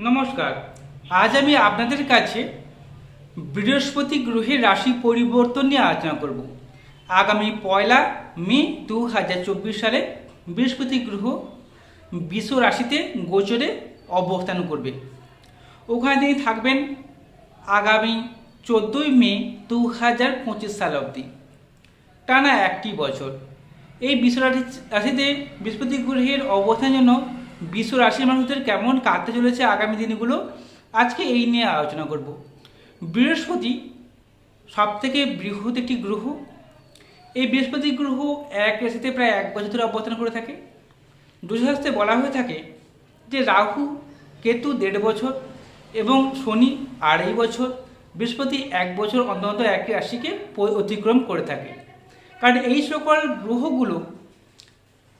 নমস্কার। আজ আমি আপনাদের কাছে বৃহস্পতি গ্রহের রাশি পরিবর্তন নিয়ে আলোচনা করব। আগামী পয়লা মে দু হাজার চব্বিশ সালে বৃহস্পতি গ্রহ বিশ্ব রাশিতে গোচরে অবস্থান করবে। ওখানে তিনি থাকবেন আগামী চোদ্দোই মে দু হাজার পঁচিশ সাল অবধি। টানা একটি বছর। এই বিশ্ব রাশি- রাশিতে বৃহস্পতি গ্রহের অবস্থানের জন্য বিশ্ব রাশির মানুষদের কেমন কাটতে চলেছে আগামী দিনগুলো, আজকে এই নিয়ে আলোচনা করব। বৃহস্পতি সব থেকে বৃহৎ একটি গ্রহ। এই বৃহস্পতি গ্রহ এক রাশিতে প্রায় এক বছর ধরে অবস্থান করে থাকে। জ্যোতিষশাস্ত্রে বলা হয়ে থাকে যে রাহু, কেতু দেড় বছর এবং শনি আড়াই বছর। বৃহস্পতি এক বছর অন্তত এক রাশিকে অতিক্রম করে থাকে। কারণ এই সকল গ্রহগুলো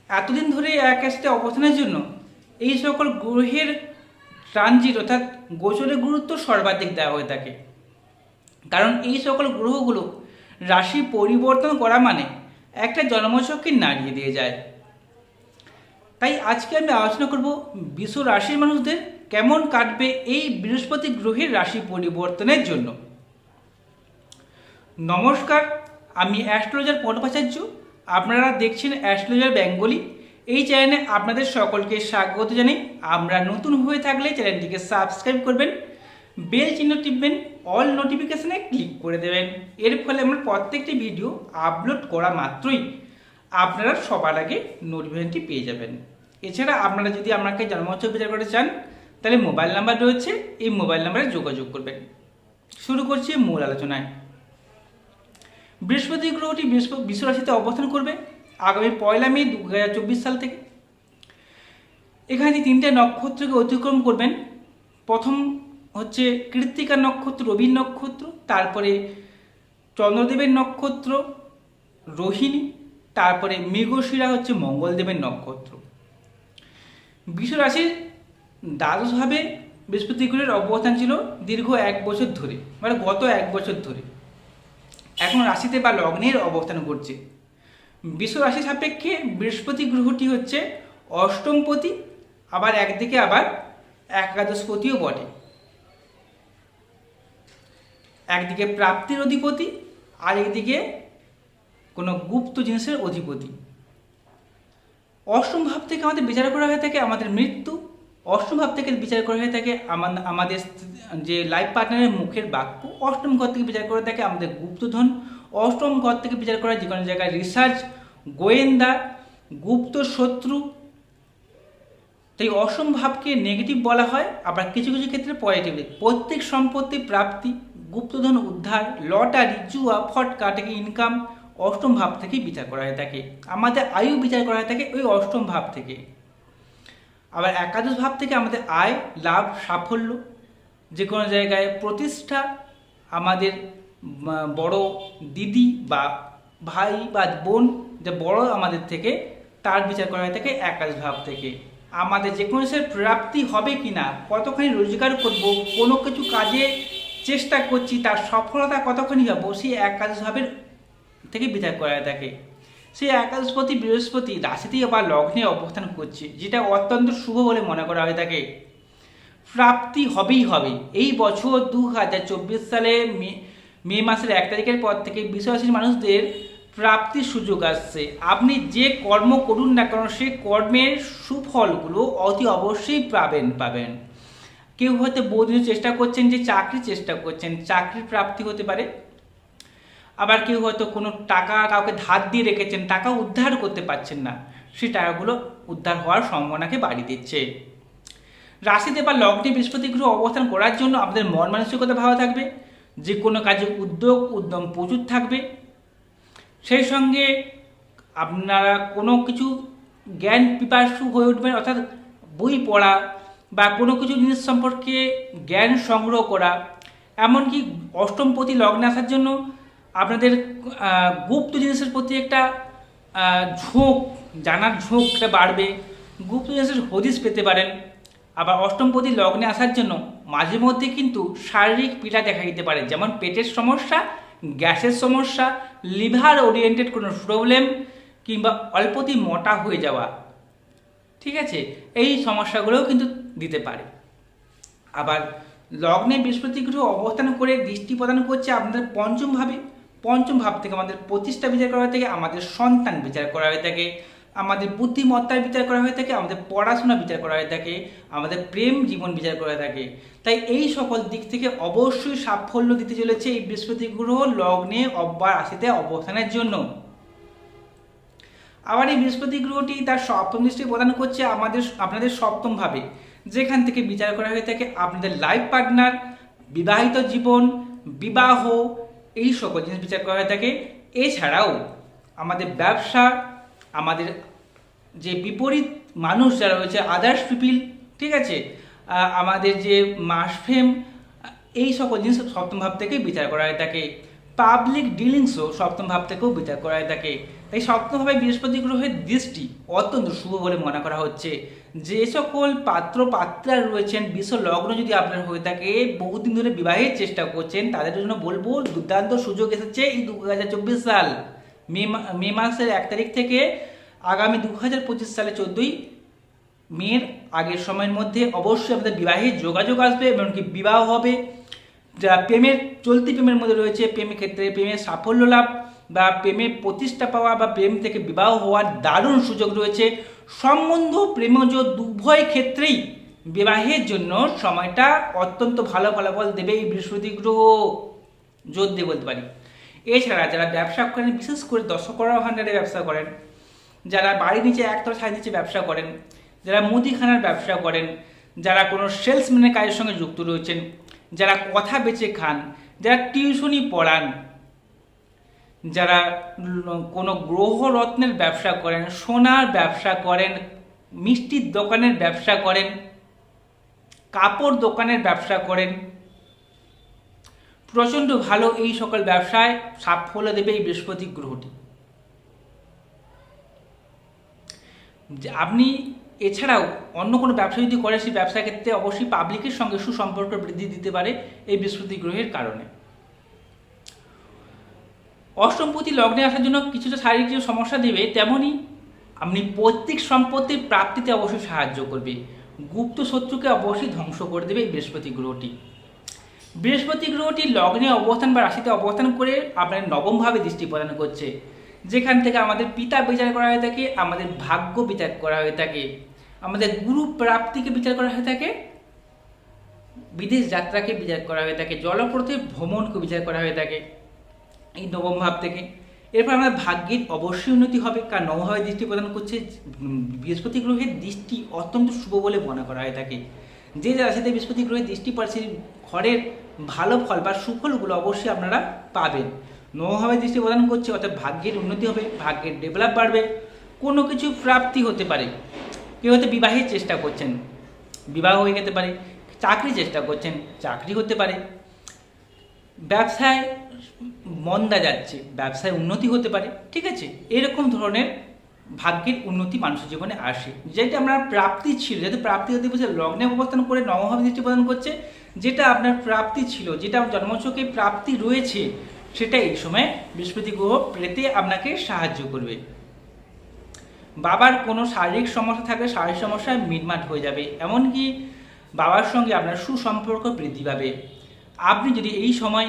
এতদিন ধরে এক রাশিতে অবস্থানের জন্য এই সকল গ্রহের ট্রানজিট অর্থাৎ গোচরের গুরুত্ব সর্বাধিক দেওয়া হয়ে থাকে। কারণ এই সকল গ্রহগুলো রাশি পরিবর্তন করা মানে একটা জন্মচক্রে নাড়িয়ে দিয়ে যায়। তাই আজকে আমি আলোচনা করব বিশ্ব রাশির মানুষদের কেমন কাটবে এই বৃহস্পতি গ্রহের রাশি পরিবর্তনের জন্য। নমস্কার, আমি অ্যাস্ট্রোলজার পটপাচার্য আপনারা দেখছেন অ্যাস্ট্রোলজার বেঙ্গলি। এই চ্যানেলে আপনাদের সকলকে স্বাগত জানাই আমরা নতুন হয়ে থাকলে চ্যানেলটিকে সাবস্ক্রাইব করবেন, বেল চিহ্ন টিপবেন, অল নোটিফিকেশনে ক্লিক করে দেবেন। এর ফলে আমার প্রত্যেকটি ভিডিও আপলোড করা মাত্রই আপনারা সবার আগে নোটিফিকেশনটি পেয়ে যাবেন। এছাড়া আপনারা যদি আমাকে জন্মোৎসব বিচার করতে চান, তাহলে মোবাইল নাম্বার রয়েছে, এই মোবাইল নাম্বারে যোগাযোগ করবেন। শুরু করছি মূল আলোচনায়। বৃহস্পতি গ্রহটি বিশ্ব রাশিতে অবস্থান করবে। আগামী পয়লা মে দু হাজার চব্বিশ সাল থেকে। এখানে তিনি তিনটে নক্ষত্রকে অতিক্রম করবেন, প্রথম হচ্ছে কৃত্তিকা নক্ষত্র রবি নক্ষত্র, তারপরে চন্দ্রদেবের নক্ষত্র, রোহিণী, তারপরে মৃগশিরা হচ্ছে মঙ্গলদেবের নক্ষত্র। বিশ্ব রাশির দ্বাদশভাবে বৃহস্পতি গ্রহের অবস্থান ছিল দীর্ঘ এক বছর ধরে মানে গত এক বছর ধরে। এখন রাশিতে বা লগ্নের অবস্থান করছে বিশ্ব রাশি সাপেক্ষে বৃহস্পতি গ্রহটি হচ্ছে অষ্টমপতি, আবার একদিকে আবার একাদশপতিও বটে। একদিকে প্রাপ্তির অধিপতি আর একদিকে কোনো গুপ্ত জিনিসের অধিপতি। অষ্টম ভাব থেকে আমাদের বিচার করা হয়ে থাকে আমাদের মৃত্যু, অষ্টম ভাব থেকে বিচার করা হয়ে থাকে আমাদের যে লাইফ পার্টনারের মুখের বাক্য, অষ্টম ঘর থেকে বিচার করে থাকে আমাদের গুপ্তধন অষ্টম ঘর থেকে বিচার করা যে কোনো জায়গায় রিসার্চ, গোয়েন্দা, গুপ্ত শত্রু। তাই অসম ভাবকে নেগেটিভ বলা হয়। আবার কিছু কিছু ক্ষেত্রে পজিটিভ প্রত্যেক সম্পত্তি, প্রাপ্তি, গুপ্তধন উদ্ধার, লটারি, জুয়া, ফটকা থেকে ইনকাম অষ্টম ভাব থেকেই বিচার করা হয়ে থাকে আমাদের আয়ু বিচার করা হয়ে থাকে ওই অষ্টম ভাব থেকে। আবার একাদশ ভাব থেকে আমাদের আয়, লাভ, সাফল্য যে কোনো জায়গায় প্রতিষ্ঠা, আমাদের বড় দিদি বা ভাই বা বোন যে বড় আমাদের থেকে, তার বিচার করা হয়ে থাকে একাশ ভাব থেকে। আমাদের যে কোনো জিনিসের প্রাপ্তি হবে কি না, কতখানি রোজগার করব, কোনো কিছু কাজে চেষ্টা করছি, তার সফলতা কতখানি পাবো, সেই একাদশ ভাবের থেকে বিচার করা হয়ে থাকে সেই একাদশপতি, বৃহস্পতি রাশিতেই বা লগ্নে অবস্থান করছে, যেটা অত্যন্ত শুভ বলে মনে করা হয়ে থাকে প্রাপ্তি হবেই হবে। এই বছর দু হাজার চব্বিশ সালে মে মাসের এক তারিখের পর থেকে বিশ্বাসী মানুষদের প্রাপ্তির সুযোগ আসছে। আপনি যে কর্ম করুন না কেন সেই কর্মের সুফলগুলো অতি অবশ্যই পাবেন পাবেন। কেউ হয়তো বহুদিন চেষ্টা করছেন যে চাকরি চেষ্টা করছেন, চাকরির প্রাপ্তি হতে পারে। আবার কেউ হয়তো কোনো টাকা কাউকে ধার দিয়ে রেখেছেন, টাকা উদ্ধার করতে পারছেন না সেই টাকাগুলো উদ্ধার হওয়ার সম্ভাবনাকে বাড়িয়ে দিচ্ছে। রাশিতে বা লগ্নে বৃহস্পতি গ্রহ অবস্থান করার জন্য আপনাদের মন মানসিকতা ভালো থাকবে। যে কোনো কাজে উদ্যোগ, উদ্যম প্রচুর থাকবে। সেই সঙ্গে আপনারা কোনো কিছু জ্ঞান পিপাসু হয়ে উঠবেন, অর্থাৎ বই পড়া বা কোনো কিছু জিনিস সম্পর্কে জ্ঞান সংগ্রহ করা, এমনকি অষ্টমপতি লগ্নে আসার জন্য আপনাদের গুপ্ত জিনিসের প্রতি একটা ঝোঁক, জানার ঝোঁকটা বাড়বে। গুপ্ত জিনিসের হদিস পেতে পারেন। আবার অষ্টমপতি লগ্নে আসার জন্য মাঝে মধ্যে কিন্তু শারীরিক পীড়া দেখা দিতে পারে, যেমন পেটের সমস্যা, গ্যাসের সমস্যা, লিভার ওরিয়েন্টেড কোনো প্রবলেম কিংবা অল্পতেই মোটা হয়ে যাওয়া, ঠিক আছে? এই সমস্যাগুলোও কিন্তু দিতে পারে। আবার লগ্নে বৃহস্পতি গ্রহ অবস্থান করে দৃষ্টি প্রদান করছে আপনাদের পঞ্চম ভাবে। পঞ্চম ভাব থেকে আমাদের প্রতিষ্ঠা বিচার করা হয়ে থাকে আমাদের সন্তান বিচার করা হয়ে থাকে। আমাদের বুদ্ধিমত্তার বিচার করা হয়ে থাকে, আমাদের পড়াশোনা বিচার করা হয়ে থাকে, আমাদের প্রেম জীবন বিচার করা থাকে। তাই এই সকল দিক থেকে অবশ্যই সাফল্য দিতে চলেছে এই বৃহস্পতি গ্রহ লগ্নে, অব্বার রাশিতে অবস্থানের জন্য। আবার এই বৃহস্পতি গ্রহটি তার সপ্তম দৃষ্টি প্রদান করছে আমাদের, আপনাদের সপ্তম ভাবে যেখান থেকে বিচার করা হয়ে থাকে আপনাদের লাইফ পার্টনার, বিবাহিত জীবন, বিবাহ, এই সকল জিনিস বিচার করা হয়ে থাকে। এছাড়াও আমাদের ব্যবসা, আমাদের যে বিপরীত মানুষ যারা রয়েছে আদার্স পিপিল ঠিক আছে? আমাদের যে মাসফেম এই সকল জিনিস সপ্তম ভাব থেকে বিচার করা হয়ে থাকে পাবলিক ডিলিংসও সপ্তম ভাব থেকেও বিচার করা হয়ে থাকে। তাই সপ্তমভাবে বৃহস্পতি গ্রহের দৃষ্টি অত্যন্ত শুভ বলে মনে করা হচ্ছে। যে সকল পাত্র পাত্রা রয়েছেন, বিশ্ব লগ্ন যদি আপনার হয়ে থাকে, বহুদিন ধরে বিবাহের চেষ্টা করছেন, তাদের জন্য বলব দুর্দান্ত সুযোগ এসেছে এই দু হাজার চব্বিশ সাল। মে মাসের এক তারিখ থেকে আগামী দু হাজার পঁচিশ সালে চোদ্দোই মেয়ের আগের সময়ের মধ্যে অবশ্যই আমাদের বিবাহের যোগাযোগ আসবে, এমনকি বিবাহ হবে। যা প্রেমের, চলতি প্রেমের মধ্যে রয়েছে, প্রেমের ক্ষেত্রে প্রেমের সাফল্য লাভ বা প্রেমে প্রতিষ্ঠা পাওয়া বা প্রেম থেকে বিবাহ হওয়ার দারুণ সুযোগ রয়েছে। সম্বন্ধ প্রেমজ উভয় ক্ষেত্রেই বিবাহের জন্য সময়টা অত্যন্ত ভালো ফলাফল দেবে এই বৃহস্পতি গ্রহ। জোর দিয়ে বলতে পারি। এছাড়া যারা ব্যবসা করেন, বিশেষ করে দশকরা ভাণ্ডারে ব্যবসা করেন যারা বাড়ির নিচে একতলা ছাই নিচে ব্যবসা করেন, যারা মুদিখানার ব্যবসা করেন, যারা কোনো সেলসম্যানের কাজের সঙ্গে যুক্ত রয়েছেন, যারা কথা বেচে খান, যারা টিউশনি পড়ান, যারা কোনো গ্রহ রত্নের ব্যবসা করেন, সোনার ব্যবসা করেন, মিষ্টির দোকানের ব্যবসা করেন, কাপড় দোকানের ব্যবসা করেন, প্রচণ্ড ভালো এই সকল ব্যবসায় সাফল্য দেবে এই বৃহস্পতি গ্রহটি। যে আপনি এছাড়াও অন্য কোনো ব্যবসা যদি করে সেই ব্যবসার ক্ষেত্রে অবশ্যই পাবলিকের সঙ্গে সুসম্পর্ক বৃদ্ধি দিতে পারে এই বৃহস্পতি গ্রহের কারণে। অষ্টমপতি লগ্নে আসার জন্য কিছুটা শারীরিক যে সমস্যা দেবে তেমনই আপনি পৈতৃক সম্পত্তির প্রাপ্তিতে অবশ্যই সাহায্য করবে। গুপ্ত শত্রুকে অবশ্যই ধ্বংস করে দেবে এই বৃহস্পতি গ্রহটি। বৃহস্পতি গ্রহটি লগ্নে অবস্থান বা রাশিতে অবস্থান করে আপনার নবমভাবে দৃষ্টি প্রদান করছে। যেখান থেকে আমাদের পিতা বিচার করা হয়ে থাকে, আমাদের ভাগ্য বিচার করা হয়ে থাকে। আমাদের গুরু প্রাপ্তিকে বিচার করা হয়ে থাকে, বিদেশ যাত্রাকে বিচার করা হয়ে থাকে জলপথে ভ্রমণকে বিচার করা হয়ে থাকে এই নবম ভাব থেকে। এরপর আমাদের ভাগ্যের অবশ্যই উন্নতি হবে, কারণ নবমভাবে দৃষ্টি প্রদান করছে বৃহস্পতি গ্রহের দৃষ্টি অত্যন্ত শুভ বলে মনে করা হয়ে থাকে। যে রাশিতে বৃহস্পতি গ্রহের দৃষ্টি সেই ঘরের ভালো ফল বা সুফলগুলো অবশ্যই আপনারা পাবেন। নবমভাবে দৃষ্টি প্রদান করছে, অর্থাৎ ভাগ্যের উন্নতি হবে, ভাগ্যের ডেভেলপ বাড়বে, কোনো কিছু প্রাপ্তি হতে পারে। কেউ হয়তো বিবাহের চেষ্টা করছেন, বিবাহ হয়ে যেতে পারে চাকরি চেষ্টা করছেন, চাকরি হতে পারে। ব্যবসায় মন্দা যাচ্ছে, ব্যবসায় উন্নতি হতে পারে, ঠিক আছে? এরকম ধরনের ভাগ্যের উন্নতি মানুষের জীবনে আসে। যেটা আপনার প্রাপ্তি ছিল, যেহেতু প্রাপ্তি হতে বলছে লগ্নে অবস্থান করে নবভাবে দৃষ্টি প্রদান করছে, যেটা আপনার প্রাপ্তি ছিল, যেটা জন্মছকে প্রাপ্তি রয়েছে সেটা এই সময় বৃহস্পতি গ্রহ পেতে আপনাকে সাহায্য করবে। বাবার কোনো শারীরিক সমস্যা থাকলে শারীরিক সমস্যা মিটমাট হয়ে যাবে, এমনকি বাবার সঙ্গে আপনার সুসম্পর্ক বৃদ্ধি পাবে। আপনি যদি এই সময়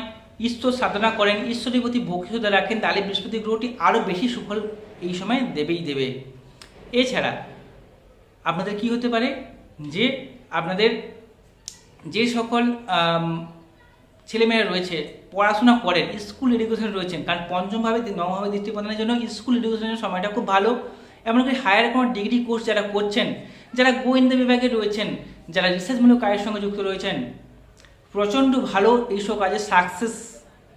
ঈশ্বর সাধনা করেন, ঈশ্বরের প্রতি ভক্তিতা রাখেন, তাহলে বৃহস্পতি গ্রহটি আরও বেশি সুফল এই সময় দেবেই দেবে। এছাড়া আপনাদের কি হতে পারে যে আপনাদের যে সকল ছেলেমেয়েরা রয়েছে পড়াশোনা করেন স্কুল এডুকেশন রয়েছেন। কারণ পঞ্চমভাবে নবমভাবে দৃষ্টি প্রদানের জন্য স্কুল এডুকেশনের সময়টা খুব ভালো। এমনকি হায়ার কোনো ডিগ্রি কোর্স যারা করছেন, যারা গোয়েন্দা বিভাগে রয়েছেন, যারা রিসার্চমূলক কাজের সঙ্গে যুক্ত রয়েছেন, প্রচণ্ড ভালো এইসব কাজে সাকসেস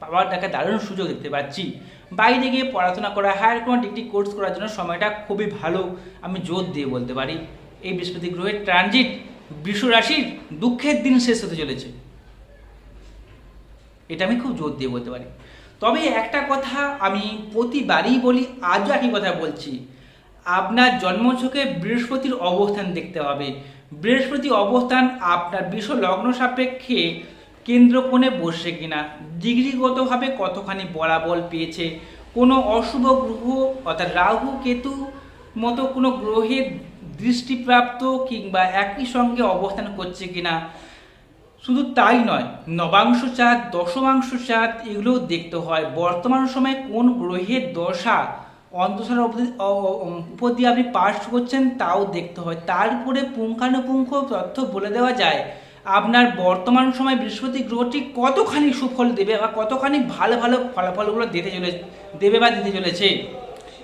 পাওয়ার দেখা দারুণ সুযোগ দেখতে পাচ্ছি। বাইরে গিয়ে পড়াশোনা করা হায়ার কোনো ডিগ্রি কোর্স করার জন্য সময়টা খুবই ভালো, আমি জোর দিয়ে বলতে পারি। এই বৃহস্পতি গ্রহের ট্রানজিট বৃষ রাশির দুঃখের দিন শেষ হতে চলেছে। এটা আমি খুব জোর দিয়ে বলতে পারি। তবে একটা কথা আমি প্রতিবারই বলি, আজও একই কথা বলছি। আপনার জন্মছকে বৃহস্পতির অবস্থান দেখতে হবে। বৃহস্পতি অবস্থান আপনার বিশ্ব লগ্ন সাপেক্ষে কেন্দ্রকোণে বসছে কিনা, ডিগ্রিগতভাবে কতখানি বরাবল পেয়েছে, কোনো অশুভ গ্রহ অর্থাৎ রাহু, কেতু মতো কোনো গ্রহের দৃষ্টিপ্রাপ্ত কিংবা একই সঙ্গে অবস্থান করছে কিনা শুধু তাই নয়, নবাংশ চাঁদ, দশমাংশ চাঁদ এগুলোও দেখতে হয়। বর্তমান সময়ে কোন গ্রহের দশা অন্তঃসার উপর দিয়ে আপনি পাস করছেন তাও দেখতে হয়। তারপরে পুঙ্খানুপুঙ্খ তথ্য বলে দেওয়া যায়, আপনার বর্তমান সময় বৃহস্পতি গ্রহটি কতখানি সুফল দেবে বা কতখানি ভালো ভালো ফলাফলগুলো দিতে চলে দেবে বা দিতে চলেছে,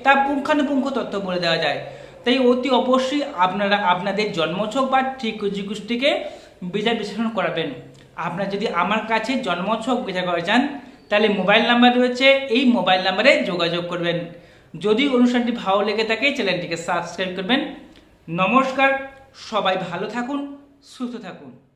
তা পুঙ্খানুপুঙ্খ তথ্য বলে দেওয়া যায়। তাই অতি অবশ্যই আপনারা, আপনাদের জন্মছক বা ঠিক গোষ্ঠীকে বিচার বিশ্লেষণ করাবেন। আপনার যদি আমার কাছে জন্মোৎসব বিচার করা চান, তাহলে মোবাইল নাম্বার রয়েছে, এই মোবাইল নাম্বারে যোগাযোগ করবেন। যদি অনুষ্ঠানটি ভালো লেগে থাকে, চ্যানেলটিকে সাবস্ক্রাইব করবেন। নমস্কার, সবাই ভালো থাকুন, সুস্থ থাকুন।